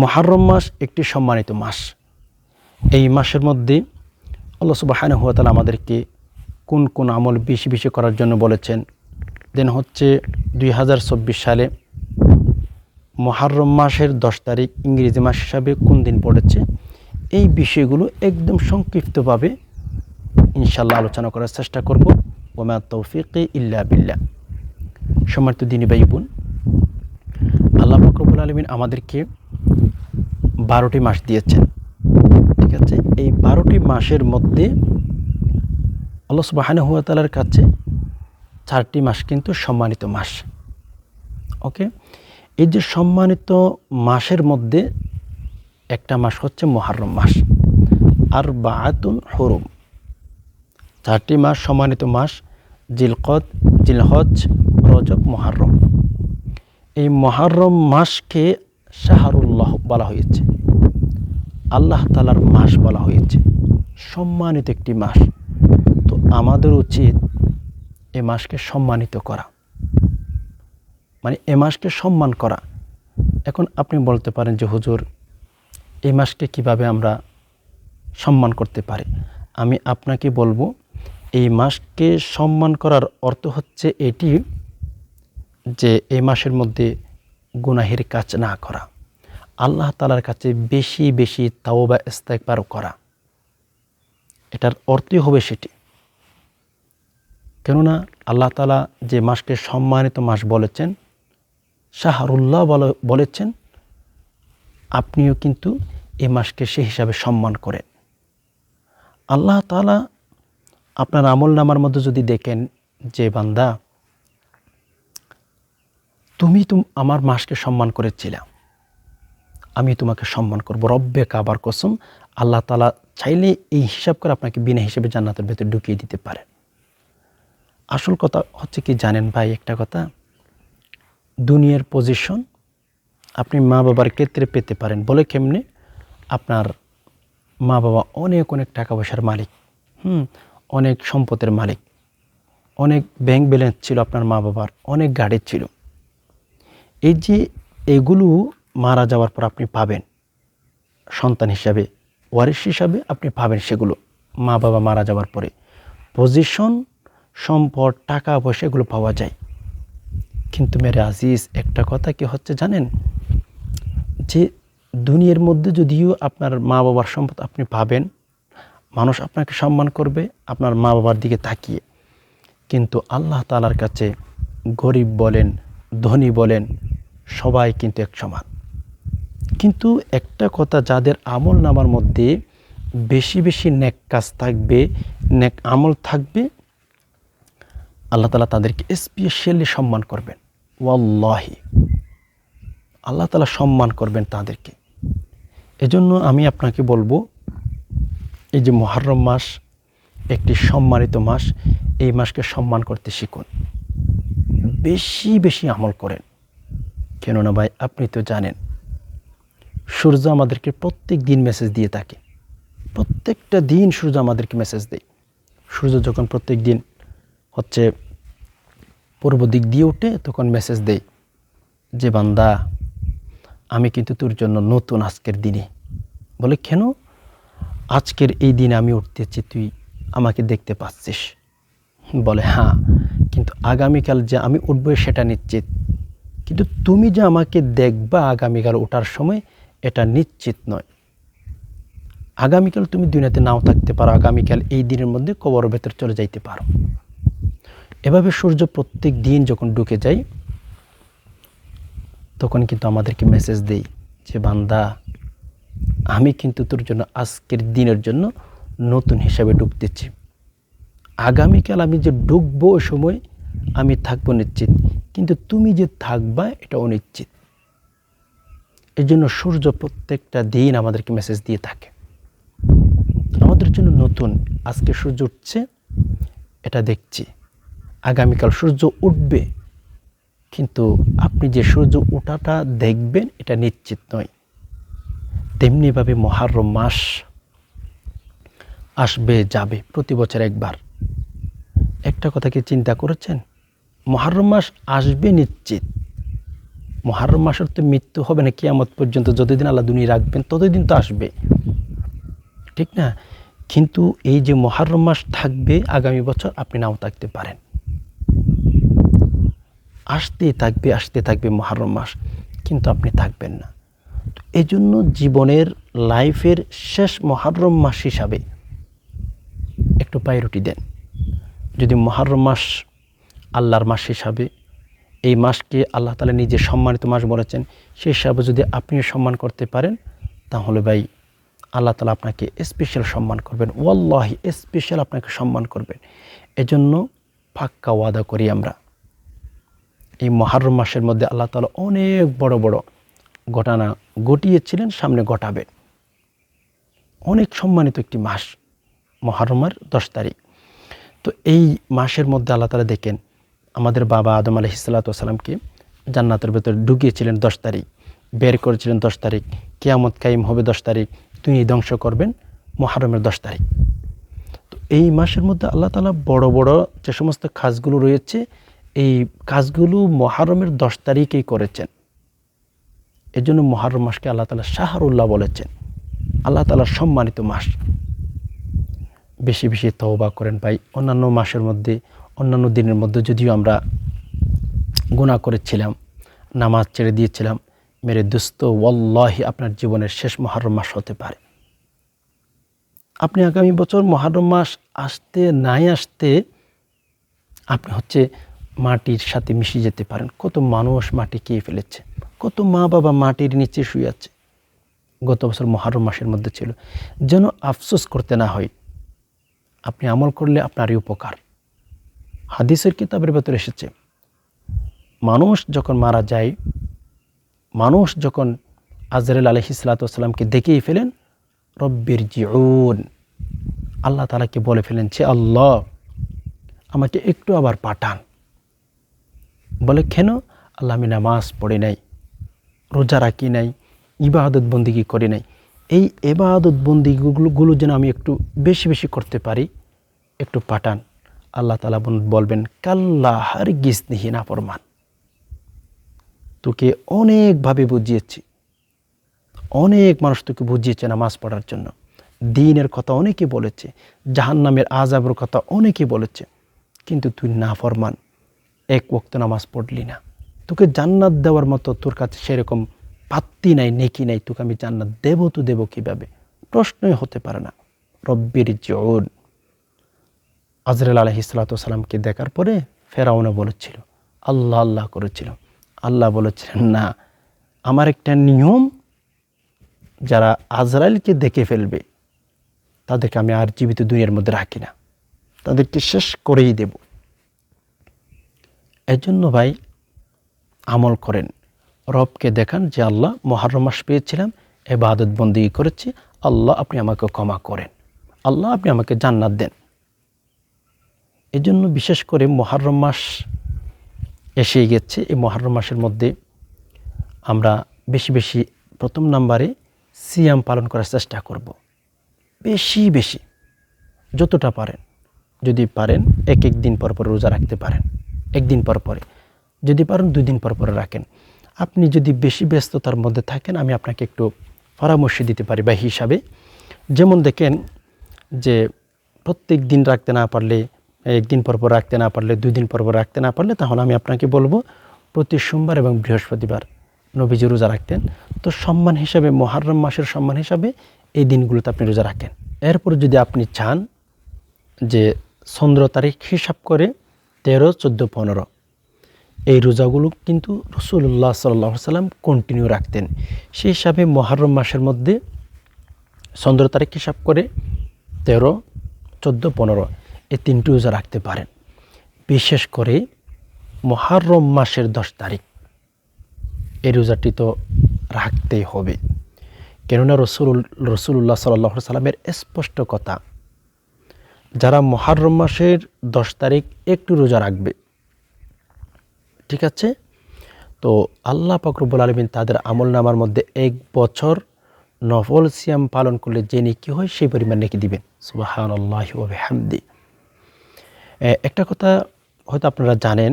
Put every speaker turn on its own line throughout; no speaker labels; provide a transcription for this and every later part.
মহারম মাস একটি সম্মানিত মাস। এই মাসের মধ্যে আল্লাহ সুবাহান হুয়া তালা আমাদেরকে কোন কোন আমল বেশি বেশি করার জন্য বলেছেন? দেন হচ্ছে দুই হাজার চব্বিশ সালে মহারম মাসের দশ তারিখ ইংরেজি মাস হিসাবে কোন দিন পড়েছে? এই বিষয়গুলো একদম সংক্ষিপ্তভাবে ইনশাল্লাহ আলোচনা করার চেষ্টা করব। ওমা তৌফিক ইল্লা বিল্লা সম্মানিত দিনী বাই বোন, আল্লাহ ফকরবুল আলমিন আমাদেরকে বারোটি মাস দিয়েছেন। ঠিক আছে? এই বারোটি মাসের মধ্যে আল্লাহ সুবাহান হুয়া তালার কাছে চারটি মাস কিন্তু সম্মানিত মাস। ওকে? এই যে সম্মানিত মাসের মধ্যে একটা মাস হচ্ছে মহারম মাস। আর বাহাতুন হরুম। চারটি মাস সম্মানিত মাস, জিলকদ, জিলহজ, রজব মহারম এই মহারম মাসকে শাহরুল্লাহ বলা হয়েছে। আল্লাহ তালার মাস বলা হয়েছে। সম্মানিত একটি মাস। তো আমাদের উচিত এ মাসকে সম্মানিত করা। মানে এ মাসকে সম্মান করা। এখন আপনি বলতে পারেন যে, হুজুর এই মাসকে কীভাবে আমরা সম্মান করতে পারি? আমি আপনাকে বলব, এই মাসকে সম্মান করার অর্থ হচ্ছে এটি যে এই মাসের মধ্যে গুনাহের কাজ না করা। আল্লাহ তালার কাছে বেশি বেশি তাও বা ইস্তেকবার করা। এটার অর্থই হবে সেটি। কেননা আল্লাহ তালা যে মাসকে সম্মানিত মাস বলেছেন, শাহরুল্লাহ বলেছেন, আপনিও কিন্তু এই মাসকে সে হিসাবে সম্মান করেন। আল্লাহ তালা আপনার আমল নামার মধ্যে যদি দেখেন যে বান্দা, তুমি তুম আমার মাসকে সম্মান করেছিলাম। আমি তোমাকে সম্মান করব। রব্বে কাবার কসম, আল্লাহ তালা চাইলে এই হিসাব করে আপনাকে বিনা হিসেবে জান্নাতের ভেতরে ঢুকিয়ে দিতে পারেন আসল কথা হচ্ছে কি জানেন ভাই, একটা কথা, দুনিয়ার পজিশন আপনি মা বাবার ক্ষেত্রে পেতে পারেন। বলে কেমনে? আপনার মা বাবা অনেক অনেক টাকা পয়সার মালিক, হুম, অনেক সম্পদের মালিক, অনেক ব্যাংক ব্যালেন্স ছিল আপনার মা বাবার, অনেক গাড়ি ছিল। এই যে এগুলো মারা যাওয়ার পর আপনি পাবেন। সন্তান হিসাবে ওয়ারিস হিসাবে আপনি পাবেন সেগুলো, মা বাবা মারা যাওয়ার পরে। পজিশন, সম্পদ, টাকা পয়সা এগুলো পাওয়া যায়। কিন্তু মেরে আজিজ, একটা কথা কি হচ্ছে জানেন? যে দুনিয়ার মধ্যে যদিও আপনার মা বাবার সম্পদ আপনি পাবেন, মানুষ আপনাকে সম্মান করবে, আপনার মা বাবার দিকে তাকিয়ে। কিন্তু আল্লাহ তালার কাছে গরিব বলেন, ধনী বলেন, সবাই কিন্তু এক সমান। কিন্তু একটা কথা যাদের আমল নামার মধ্যে বেশি বেশি নেক কাজ থাকবে, নেক আমল থাকবে, আল্লাহ তালা তাদেরকে স্পেশালি সম্মান করবেন। ওয়াল্লাহি। আল্লাহ তালা সম্মান করবেন তাদেরকে। এজন্য আমি আপনাকে বলব, এই যে মহারম মাস, একটি সম্মানিত মাস, এই মাসকে সম্মান করতে শিখুন। বেশি বেশি আমল করেন। কেননা ভাই, আপনি তো জানেন সূর্য আমাদেরকে প্রত্যেক দিন মেসেজ দিয়ে থাকে। প্রত্যেকটা দিন সূর্য আমাদেরকে মেসেজ দেয়। সূর্য যখন প্রত্যেক দিন হচ্ছে পূর্ব দিক দিয়ে উঠে, তখন মেসেজ দেয় যে, বান্দা, আমি কিন্তু তোর জন্য নতুন আজকের দিনে। বলে, কেন? আজকের এই দিনে আমি উঠতেছি তুই আমাকে দেখতে পাচ্ছিস। বলে হ্যাঁ কিন্তু আগামীকাল যে আমি উঠবো সেটা নিশ্চিত। কিন্তু তুমি যে আমাকে দেখবা আগামীকাল ওঠার সময় এটা নিশ্চিত নয়। আগামীকাল তুমি দুনিয়াতে নাও থাকতে পারো, আগামীকাল এই দিনের মধ্যে কবর ভেতর চলে যাইতে পারো। এভাবে সূর্য প্রত্যেক দিন যখন ঢুকে যায়, তখন কিন্তু আমাদেরকে মেসেজ দেই যে, বান্দা, আমি কিন্তু তোর জন্য আজকের দিনের জন্য নতুন হিসাবে ঢুকতেছি আগামীকাল আমি যে ঢুকবো ওই সময় আমি থাকব নিশ্চিত। কিন্তু তুমি যে থাকবা এটা অনিশ্চিত এই জন্য সূর্য প্রত্যেকটা দিন আমাদেরকে মেসেজ দিয়ে থাকে। আমাদের জন্য নতুন আজকে সূর্য উঠছে, এটা দেখছি। আগামীকাল সূর্য উঠবে, কিন্তু আপনি যে সূর্য ওঠাটা দেখবেন, এটা নিশ্চিত নয়। তেমনিভাবে মহারম মাস আসবে, যাবে প্রতি বছর একবার। একটা কথা কি চিন্তা করেছেন? মহারম মাস আসবে নিশ্চিত। মহারম মাসের তো মৃত্যু হবে না, কিয়ামত পর্যন্ত যতদিন আল্লাহ দুনিয়া রাখবেন, ততদিন তো আসবে। ঠিক না? কিন্তু এই যে মহারম মাস থাকবে, আগামী বছর আপনি নাও থাকতে পারেন। আসতে থাকবে আসতে থাকবে মহারম মাস, কিন্তু আপনি থাকবেন না। এই জন্য জীবনের লাইফের শেষ মহারম মাস হিসাবে একটু পায়রুটি দেন। যদি মহারম মাস আল্লাহর মাস হিসাবে এই মাসকে আল্লাহ তালা নিজে সম্মানিত মাস বলেছেন। সেই হিসাবে যদি আপনিও সম্মান করতে পারেন, তাহলে ভাই আল্লাহ তালা আপনাকে স্পেশাল সম্মান করবেন। ওয়াল্লাহি স্পেশাল আপনাকে সম্মান করবেন। এজন্য ফাক্কা ওয়াদা করি আমরা। এই মহারম মাসের মধ্যে আল্লাহ তালা অনেক বড় বড় ঘটনা ঘটিয়েছিলেন, সামনে ঘটাবেন। অনেক সম্মানিত একটি মাস। মহারমার দশ তারিখ। তো এই মাসের মধ্যে আল্লাহ তালা দেখেন আমাদের বাবা আদম আলহ সালাতামকে জান্নাতের ভেতরে ঢুকিয়েছিলেন দশ তারিখ, বের করেছিলেন দশ তারিখ, কেয়ামত কাইম হবে দশ তারিখ, তিনি ধ্বংস করবেন মহারমের দশ তারিখ। তো এই মাসের মধ্যে আল্লাহ তালা বড় বড় যে সমস্ত কাজগুলো রয়েছে, এই কাজগুলো মহারমের দশ তারিখেই করেছেন। এর জন্য মহারম মাসকে আল্লাহ তালা শাহরুল্লাহ বলেছেন। আল্লাহ তালার সম্মানিত মাস। বেশি বেশি তওবা করেন ভাই। অন্যান্য মাসের মধ্যে অন্যান্য দিনের মধ্যে যদিও আমরা গুণা করেছিলাম, নামাজ ছেড়ে দিয়েছিলাম, মেরে দুস্ত, ওয়াল্লাহি আপনার জীবনের শেষ মহারম মাস হতে পারে। আপনি আগামী বছর মহারম মাস আসতে নাই আসতে আপনি হচ্ছে মাটির সাথে মিশে যেতে পারেন। কত মানুষ মাটি খেয়ে ফেলেছে, কত মা বাবা মাটির নিচে শুয়ে আছে। গত বছর মহারম মাসের মধ্যে ছিল। যেন আফসোস করতে না হয়, আপনি আমল করলে আপনারই উপকার। হাদিসের কিতাবের ভেতরে এসেছে, মানুষ যখন মারা যায়, মানুষ যখন আজরাল আলহি সালাতামকে দেখেই ফেলেন, রব্বির জিউন, আল্লাহ তালাকে বলে ফেলেন যে আল্লাহ, আমাকে একটু আবার পাঠান। বলে, কেন? আল্লাহ আমি নামাজ পড়ে নাই, রোজা রাখি নাই, ইবাদত বন্দিগি করি নাই। এই এবাদত বন্দিগুলো যেন আমি একটু বেশি বেশি করতে পারি, একটু পাঠান। আল্লাহ তালা বলবেন, কাল্লা হার গিসনিহি না পরমান তোকে অনেকভাবে বুঝিয়েছি। অনেক মানুষ তোকে বুঝিয়েছে নামাজ পড়ার জন্য। দিনের কথা অনেকে বলেছে, জাহান্নামের আজাবের কথা অনেকে বলেছে, কিন্তু তুই না ফরমান। এক ওক্ত নামাজ পড়লি না। তোকে জান্নাত দেওয়ার মতো তোর কাছে সেরকম পাত্তি নাই, নেকি নাই, তোকে আমি জান্নাত দেব তো দেব কীভাবে? প্রশ্নই হতে পারে না। রব্বির জোন। আজরাল আলহিসাল্লাতামকে দেখার পরে ফেরাউনে বলেছিল, আল্লাহ আল্লাহ করেছিল। আল্লাহ বলেছিলেন, না, আমার একটা নিয়ম, যারা আজরাইলকে দেখে ফেলবে, তাদেরকে আমি আর জীবিত দুনিয়ার মধ্যে রাখি না, তাদেরকে শেষ করেই দেব। এজন্য ভাই, আমল করেন। রবকে দেখান যে, আল্লাহ, মহারম মাস পেয়েছিলাম এবাদত বন্দি করেছি, আল্লাহ আপনি আমাকে ক্ষমা করেন। আল্লাহ আপনি আমাকে জান্নাত দেন। এজন্য বিশেষ করে মহারম মাস এসে গেছে। এই মহারম মাসের মধ্যে আমরা বেশি বেশি প্রথম নাম্বারে সিয়াম পালন করার চেষ্টা করব। বেশি বেশি, যতটা পারেন। যদি পারেন, এক এক দিন পর পর রোজা রাখতে পারেন। একদিন পর পরে। যদি পারেন, দুই দিন পর পরে রাখেন। আপনি যদি বেশি ব্যস্ততার মধ্যে থাকেন, আমি আপনাকে একটু পরামর্শ দিতে পারি বা হিসাবে। যেমন দেখেন যে প্রত্যেক দিন রাখতে না পারলে একদিন পর পর রাখতে না পারলে, দুই দিন পর পর রাখতে না পারলে, তাহলে আমি আপনাকে বলব, প্রতি সোমবার এবং বৃহস্পতিবার নবীজি রোজা রাখতেন। তো সম্মান হিসাবে, মহারম মাসের সম্মান হিসাবে এই দিনগুলোতে আপনি রোজা রাখেন। এরপর যদি আপনি চান যে চন্দ্র তারিখ হিসাব করে তেরো, চোদ্দ, পনেরো, এই রোজাগুলো কিন্তু রসুল্লাহ সাল্লাহ সাল্লাম কন্টিনিউ রাখতেন। সেই হিসাবে মহারম মাসের মধ্যে চন্দ্র তারিখ হিসাব করে তেরো, চোদ্দ, পনেরো এই তিনটি রোজা রাখতে পারেন। বিশেষ করে মহারম মাসের দশ তারিখ। এই রোজাটি তো রাখতেই হবে। কেননা রসুল রসুল্লাহ সাল্লাহ সাল্লামের স্পষ্ট কথা, যারা মহারম মাসের দশ তারিখ একটু রোজা রাখবে, ঠিক আছে? তো আল্লাহ ফকরবুল আলমিন তাদের আমল নামার মধ্যে এক বছর নফল সিয়াম পালন করলে যে নেকি হয় সেই পরিমাণ নেকি দিবেন। সুবাহান আল্লাহ হামদি একটা কথা হয়তো আপনারা জানেন,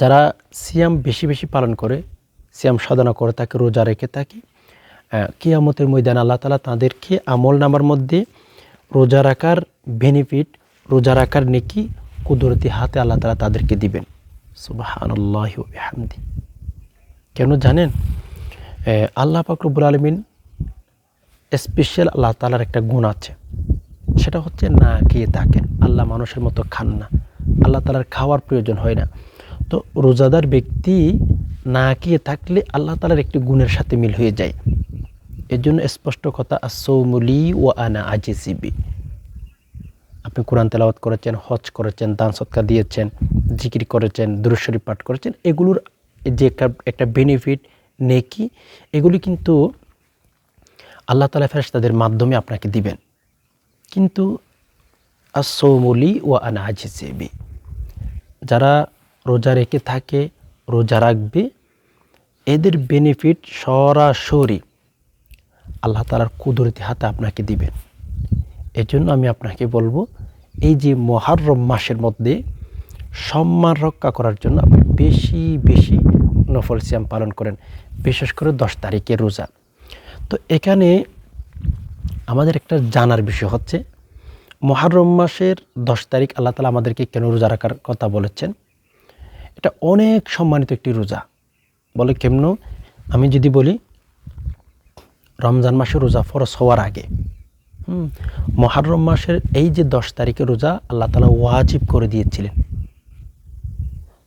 যারা সিয়াম বেশি বেশি পালন করে, সিয়াম সাধনা করে থাকে রোজা রেখে থাকে কিয়ামতের ময়দান আল্লাহ তালা তাদেরকে আমল নামার মধ্যে রোজা রাখার বেনিফিট রোজা রাখার নেকি কুদরতি হাতে আল্লাহ তালা তাদেরকে দিবেন। সুবাহান্লাহ হামদি কেন জানেন? আল্লাহ পাকরবুল আলমিন স্পেশাল আল্লাহ তালার একটা গুণ আছে। সেটা হচ্ছে না খেয়ে থাকেন। আল্লাহ মানুষের মতো খান না। আল্লাহ তালার খাওয়ার প্রয়োজন হয় না। তো রোজাদার ব্যক্তি না খেয়ে থাকলে আল্লাহ তালার একটি গুণের সাথে মিল হয়ে যায়। এর জন্য স্পষ্ট কথা আসৌমুলি ও আনা আজিসিবি আপনি কোরআন তেলাওয়াত করেছেন, হজ করেছেন, দান সৎকার দিয়েছেন, জিকির করেছেন দুরুশ্বরী পাঠ করেছেন, এগুলোর যে একটা একটা বেনিফিট নেকি, এগুলি কিন্তু আল্লাহ তালা ফেরেস তাদের মাধ্যমে আপনাকে দিবেন। কিন্তু আসৌমলি ও আনা আজিসিবি যারা রোজা রেখে থাকে, রোজা রাখবে, এদের বেনিফিট সরাসরি আল্লাহ তালার কুদরতি হাতে আপনাকে দিবেন। এর জন্য আমি আপনাকে বলব, এই যে মহারম মাসের মধ্যে সম্মান রক্ষা করার জন্য আপনি বেশি বেশি নফল সিয়াম পালন করেন, বিশেষ করে দশ তারিখে রোজা। তো এখানে আমাদের একটা জানার বিষয় হচ্ছে মহারম মাসের দশ তারিখ আল্লাহ তালা আমাদেরকে কেন রোজা রাখার কথা বলেছেন? এটা অনেক সম্মানিত একটি রোজা। বলে কেমন? আমি যদি বলি, রমজান মাসে রোজা ফরস হওয়ার আগে, হুম, মহারম মাসের এই যে দশ তারিখে রোজা আল্লাহ তালা ওয়াজিব করে দিয়েছিলেন।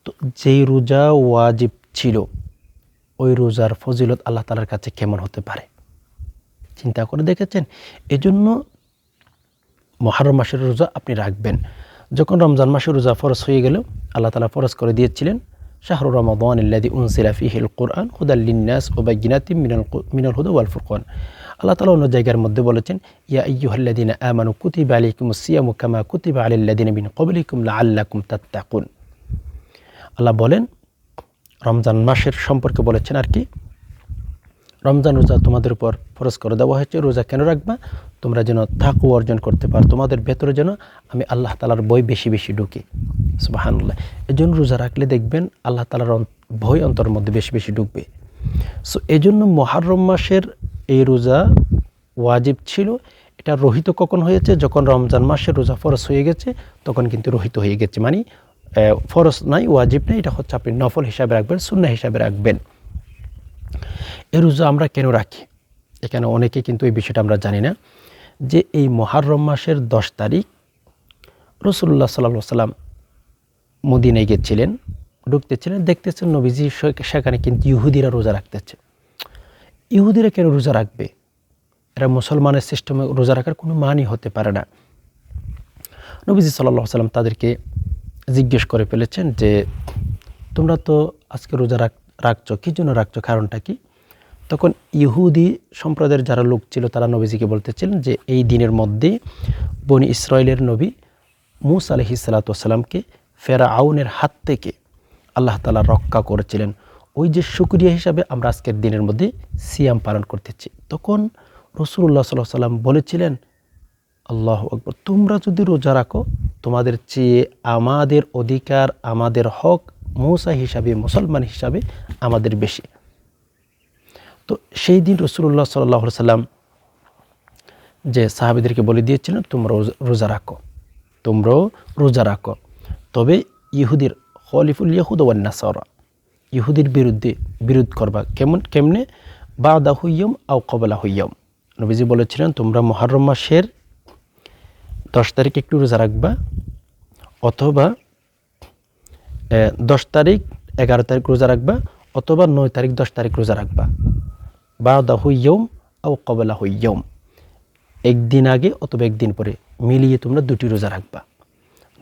তো যেই রোজা ওয়াজিব ছিল, ওই রোজার ফজিলত আল্লাহ তালার কাছে কেমন হতে পারে? চিন্তা করে দেখেছেন? এজন্য মহারম মাসের রোজা আপনি রাখবেন। যখন রমজান মাসের রোজা ফরজ হয়ে গেল, আল্লাহ তালা ফরজ করে দিয়েছিলেন, শাহরু রমাদান ইল্লাদি উনসিলা ফিহিল কোরআন হুদাল্লিনাস ও বাইগিনাতি মিনাল মিনাল হুদা ওয়াল ফুরকান। আল্লাহ তালা অন্য জায়গার মধ্যে বলেছেন, ইয়া ইয়ুহাল্লাদিনা আমানু কুতিবা আলাইকুম সিয়ামু কামা কুতিবা আলাল্লাদিনা মিন কবলিকুম লাআল্লাকুম তাত্তাকুন। আল্লাহ বলেন, রমজান মাসের সম্পর্কে বলেছেন আর কি রমজান রোজা তোমাদের উপর ফরজ করে দেওয়া হয়েছে। রোজা কেন রাখবা? তোমরা যেন থাকু অর্জন করতে পারো। তোমাদের ভেতরে যেন আমি আল্লাহ তালার বই বেশি বেশি ঢুকি। সুবাহান্লাহ এই জন্য রোজা রাখলে দেখবেন আল্লাহ তালার ভয় অন্তরের মধ্যে বেশি বেশি ঢুকবে। সো এই জন্য মহারম মাসের এই রোজা ওয়াজিব ছিল। এটা রহিত কখন হয়েছে? যখন রমজান মাসের রোজা ফরজ হয়ে গেছে, তখন কিন্তু রহিত হয়ে গেছে। মানে ফরজ নাই, ওয়াজিব নাই। এটা হচ্ছে আপনি নফল হিসাবে রাখবেন শূন্য হিসাবে রাখবেন। এই রোজা আমরা কেন রাখি? এখানে অনেকে কিন্তু এই বিষয়টা আমরা জানি না। যে এই মহারম মাসের দশ তারিখ রসুল্লাহ সাল্লা সাল্লাম মদিনায় গেছিলেন ঢুকতেছিলেন, দেখতেছেন নবীজি সেখানে কিন্তু ইহুদিরা রোজা রাখতেছে। ইহুদিরা কেন রোজা রাখবে? এরা মুসলমানের সিস্টেমে রোজা রাখার কোনো মানই হতে পারে না। নবীজি সাল্লাহ সাল্লাম তাদেরকে জিজ্ঞেস করে ফেলেছেন যে, তোমরা তো আজকে রোজা রাখ রাখছো, কী জন্য রাখছো? কারণটা কি? তখন ইহুদি সম্প্রদায়ের যারা লোক ছিল, তারা নবীজিকে বলতেছিলেন যে এই দিনের মধ্যে বনি ইসরায়েলের নবী মুস আলহি সালাতামকে ফেরা আউনের হাত থেকে আল্লাহ তালা রক্ষা করেছিলেন। ওই যে শুক্রিয়া হিসাবে আমরা আজকের দিনের মধ্যে সিয়াম পালন করতেছি। তখন রসুল্লাহ সাল্লাহ সাল্লাম বলেছিলেন, আল্লাহ আকবর, তোমরা যদি রোজা রাখো, তোমাদের চেয়ে আমাদের অধিকার, আমাদের হক মৌসা হিসাবে, মুসলমান হিসাবে আমাদের বেশি। তো সেই দিন রসুল্লাহ সাল্লাহ সাল্লাম যে সাহাবিদেরকে বলে দিয়েছিলেন, তোমরা রোজা- রাখো, তোমরাও রোজা রাখো। তবে ইহুদির খলিফুল ইয়াহুদ ওয়ান্নাসরা ইহুদির বিরুদ্ধে বিরোধ করবা কেমন, কেমনে? বা দা হইয়ম আও কবলা হইয়ম নবীজি বলেছিলেন, তোমরা মহরম মাসের দশ তারিখ একটু রোজা রাখবা, অথবা দশ তারিখ এগারো তারিখ রোজা রাখবা, অথবা নয় তারিখ দশ তারিখ রোজা রাখবা। বাদা হইয়ম আও কবলা হইয়ম একদিন আগে অথবা একদিন পরে মিলিয়ে তোমরা দুটি রোজা রাখবা।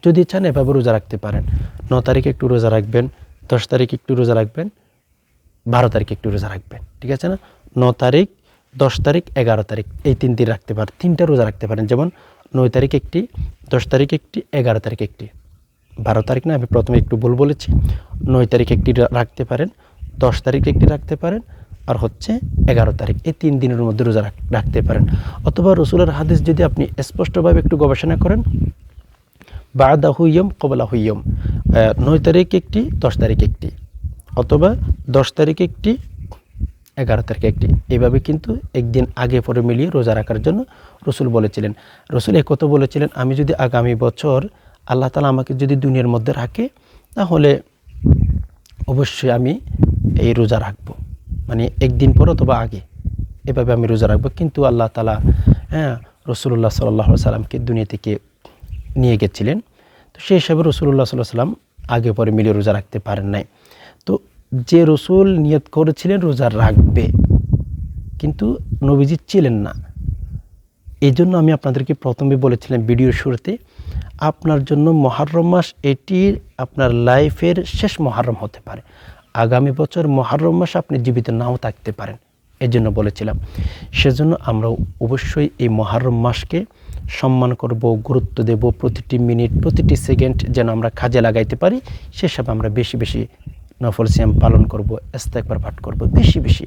যদি চান এভাবে রোজা রাখতে পারেন। ন তারিখে একটু রোজা রাখবেন, দশ তারিখ একটু রোজা রাখবেন, বারো তারিখ একটু রোজা রাখবেন, ঠিক আছে না? ন তারিখ, দশ তারিখ, এগারো তারিখ, এই তিন দিন রাখতে পারেন তিনটা রোজা রাখতে পারেন। যেমন নয় তারিখ একটি, দশ তারিখ একটি, এগারো তারিখ একটি। বারো তারিখ না, আমি প্রথমে একটু ভুল বলেছি। নয় তারিখ একটি রাখতে পারেন, দশ তারিখ একটি রাখতে পারেন আর হচ্ছে এগারো তারিখ। এই তিন দিনের মধ্যে রোজা রাখতে পারেন। অথবা রসুলের হাদিস যদি আপনি স্পষ্টভাবে একটু গবেষণা করেন বাদা হুইয়ম কবলা হুইয়ম নয় তারিখ একটি, দশ তারিখ একটি। অথবা দশ তারিখ একটি, এগারো তারিখ একটি। এইভাবে কিন্তু একদিন আগে পরে মিলিয়ে রোজা রাখার জন্য রসুল বলেছিলেন। রসুল একথা বলেছিলেন, আমি যদি আগামী বছর আল্লাহ তালা আমাকে যদি দুনিয়ার মধ্যে রাখে, তাহলে অবশ্যই আমি এই রোজা রাখব। মানে একদিন পর অথবা আগে। এভাবে আমি রোজা রাখব। কিন্তু আল্লাহ তালা হ্যাঁ রসুল্লাহ সাল্লাহ সাল্লামকে দুনিয়া থেকে নিয়ে গেছিলেন। তো সেই হিসাবে রসুল্লাহ সাল্লাহ সাল্লাম আগে পরে মিলিয়ে রোজা রাখতে পারেন নাই। তো যে রসুল নিয়ত করেছিলেন রোজা রাখবে, কিন্তু নবীজি ছিলেন না। এই জন্য আমি আপনাদেরকে প্রথমে বলেছিলাম ভিডিওর শুরুতে, আপনার জন্য মহারম মাস এটি আপনার লাইফের শেষ মহারম হতে পারে। আগামী বছর মহারম মাস আপনি জীবিত নাও থাকতে পারেন। এর জন্য বলেছিলাম, সেজন্য আমরা অবশ্যই এই মহারম মাসকে সম্মান করব, গুরুত্ব দেব, প্রতিটি মিনিট, প্রতিটি সেকেন্ড যেন আমরা কাজে লাগাইতে পারি। সেসব আমরা বেশি বেশি নফল সিয়াম পালন করব একবার পাঠ করব, বেশি বেশি।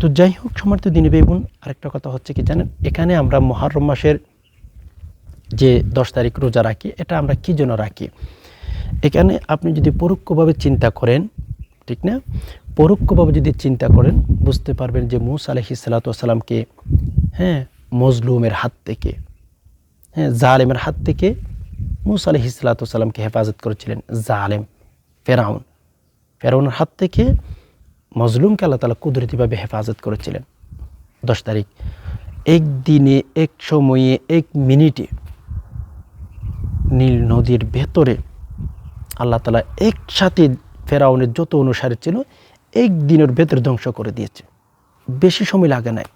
তো যাই হোক সমর্থ দিনে বেগুন আরেকটা কথা হচ্ছে কি জানেন, এখানে আমরা মহারম মাসের যে দশ তারিখ রোজা রাখি, এটা আমরা কী জন্য রাখি? এখানে আপনি যদি পরোক্ষভাবে চিন্তা করেন ঠিক না? পরোক্ষভাবে যদি চিন্তা করেন, বুঝতে পারবেন যে মুস আলহি সালাতামকে হ্যাঁ মজলুমের হাত থেকে হ্যাঁ জালেমের হাত থেকে মুস আলহি সালাতামকে হেফাজত করেছিলেন জালেম, ফেরাউন। ফেরাউনের হাত থেকে মজলুমকে আল্লাহ তালা কুদরতিভাবে হেফাজত করেছিলেন। দশ তারিখ। এক দিনে এক সময়ে, এক মিনিটে নীল নদীর ভেতরে আল্লাহ তালা একসাথে ফেরাউনের যত অনুসারী ছিল এক দিনের ভেতরে ধ্বংস করে দিয়েছে। বেশি সময় লাগে নাই।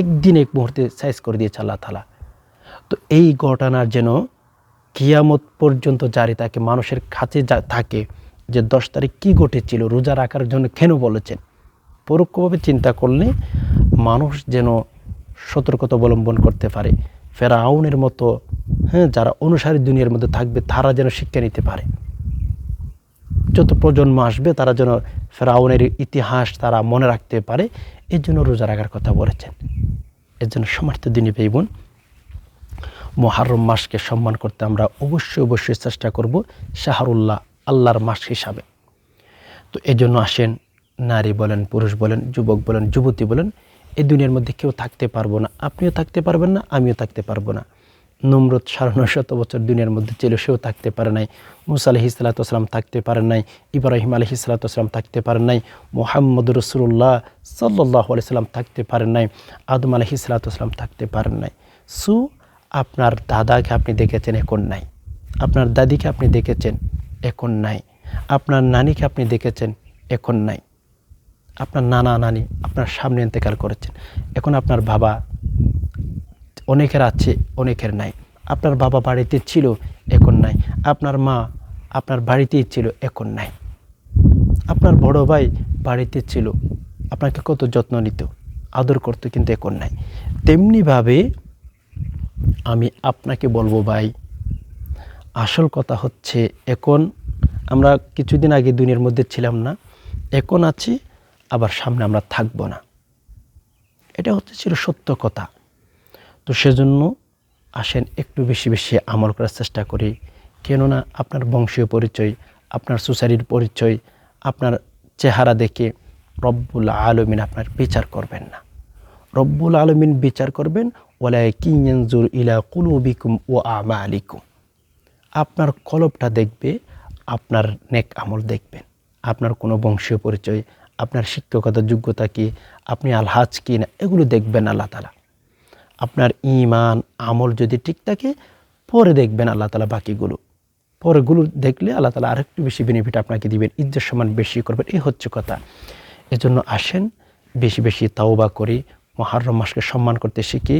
একদিন এক মুহূর্তে সাইজ করে দিয়েছে আল্লাহ তালা তো এই ঘটনার যেন কিয়ামত পর্যন্ত জারি থাকে, মানুষের কাছে থাকে, যে দশ তারিখ কী ঘটেছিল, রোজা রাখার জন্য কেন বলেছেন, পরোক্ষভাবে চিন্তা করলে মানুষ যেন সতর্কতা অবলম্বন করতে পারে। ফেরাউনের মতো হ্যাঁ যারা অনুসারী দুনিয়ার মধ্যে থাকবে, তারা যেন শিক্ষা নিতে পারে। যত প্রজন্ম আসবে, তারা যেন ফেরাউনের ইতিহাস তারা মনে রাখতে পারে, এর জন্য রোজা রাখার কথা বলেছেন। এর জন্য সমর্থ দিনী বোন মহারম মাসকে সম্মান করতে আমরা অবশ্যই অবশ্যই চেষ্টা করব শাহরুল্লাহ আল্লাহর মাস হিসাবে। তো এই জন্য আসেন, নারী বলেন, পুরুষ বলেন, যুবক বলেন, যুবতী বলেন, এই দুনিয়ার মধ্যে কেউ থাকতে পারব না। আপনিও থাকতে পারবেন না, আমিও থাকতে পারব না। নমরত সাড়ে শত বছর দুনিয়ার মধ্যে ছিল, সেও থাকতে পারে নাই। মুসা আলহি সাল্লাতাম থাকতে পারেন নাই, ইব্রাহিম আলহি সাল্লাতাম থাকতে পারেন নাই, মোহাম্মদ রসুল্লাহ সাল্লাহ আলাইসাল্লাম থাকতে পারেন নাই, আদম আলহি সাল্লাতাম থাকতে পারেন নাই। সু, আপনার দাদাকে আপনি দেখেছেন, এখন নাই। আপনার দাদিকে আপনি দেখেছেন, এখন নাই। আপনার নানিকে আপনি দেখেছেন, এখন নাই। আপনার নানা নানি আপনার সামনে ইন্তেকাল করেছেন। এখন আপনার বাবা অনেকের আছে, অনেকের নাই। আপনার বাবা বাড়িতে ছিল, এখন নাই। আপনার মা আপনার বাড়িতেই ছিল, এখন নাই। আপনার বড় ভাই বাড়িতে ছিল, আপনাকে কত যত্ন নিত, আদর করতো, কিন্তু এখন নাই। তেমনিভাবে আমি আপনাকে বলব ভাই, আসল কথা হচ্ছে এখন আমরা কিছুদিন আগে দুনিয়ার মধ্যে ছিলাম না, এখন আছি, আবার সামনে আমরা থাকব না। এটা হচ্ছে ছিল সত্য কথা। তো সেজন্য আসেন একটু বেশি বেশি আমল করার চেষ্টা করি। কেননা আপনার বংশীয় পরিচয়, আপনার সুসারির পরিচয়, আপনার চেহারা দেখে রব্বুল আলমিন আপনার বিচার করবেন না। রব্বুল আলমিন বিচার করবেন ওলাই কিঞ্জুর ইলা কুলুবিকুম ও আমা আলিকুম আপনার কলবটা দেখবে, আপনার নেক আমল দেখবেন। আপনার কোনো বংশীয় পরিচয়, আপনার শিক্ষকতা যোগ্যতা কি, আপনি আলহাজ কি না এগুলো দেখবেন আল্লাহ তালা আপনার ইমান আমল যদি ঠিক থাকে, পরে দেখবেন আল্লাহ তালা বাকিগুলো। পরেগুলো দেখলে আল্লাহ তালা আরেকটু বেশি বেনিফিট আপনাকে দিবেন ইজ্জত সমান বেশি করবেন, এই হচ্ছে কথা। এজন্য আসেন, বেশি বেশি তাওবা করি, মহারম মাসকে সম্মান করতে শিখি।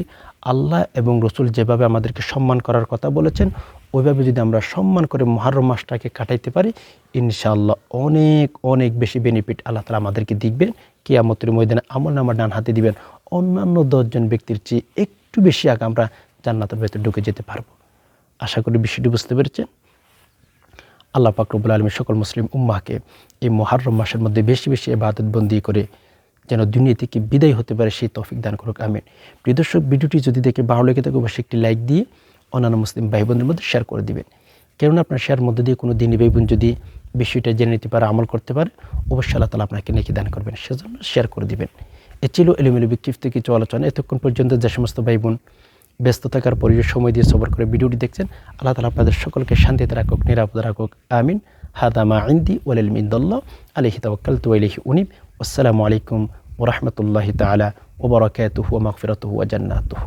আল্লাহ এবং রসুল যেভাবে আমাদেরকে সম্মান করার কথা বলেছেন, ওইভাবে যদি আমরা সম্মান করে মহারম মাসটাকে কাটাইতে পারি, ইনশাআল্লাহ অনেক অনেক বেশি বেনিফিট আল্লাহ তালা আমাদেরকে দিবেন। কিয়ামতের ময়দানে আমল নামার ডান হাতে দিবেন। অন্যান্য দশজন ব্যক্তির চেয়ে একটু বেশি আগে আমরা জান্নাতের ভেতরে ঢুকে যেতে পারব। আশা করি বিষয়টি বুঝতে পেরেছেন। আল্লাহ পাকরবুল আলমী সকল মুসলিম উম্মাকে এই মহারম মাসের মধ্যে বেশি বেশি এবাদত বন্দি করে যেন দুনিয়া থেকে বিদায় হতে পারে সেই তৌফিক দান করুক, আমিন। প্রিয় দর্শক, ভিডিওটি যদি দেখে ভালো লেগে থাকে, অবশ্যই একটি লাইক দিয়ে অন্যান্য মুসলিম ভাই বোনদের মধ্যে শেয়ার করে দিবেন। কেননা আপনার শেয়ার মধ্যে দিয়ে কোনো দিনই ভাই বোন যদি বিষয়টা জেনে নিতে পারে, আমল করতে পারে, অবশ্যই আল্লাহ তালা আপনাকে নেকি দান করবেন। সেজন্য শেয়ার করে দিবেন। এ ছিল এলোমেলো বিক্ষিপ্ত কিছু আলোচনা। এতক্ষণ পর্যন্ত যে সমস্ত ভাই বোন ব্যস্ত থাকার পরিবেশ সময় দিয়ে সবর করে ভিডিওটি দেখছেন, আল্লাহ তালা আপনাদের সকলকে শান্তিতে রাখুক, নিরাপদ রাখুক। আমিন। হাদামা ইন্দি ওয়ালিল মিন্দল্লা আলহি তাওয়াক্কাল তু আলহি উনিব। আসসালামু আলাইকুম ওরহমতুল্লাহি তালা ওবরাকাতুহু ওয়া মাগফিরাতুহু ওয়া জান্নাতুহু।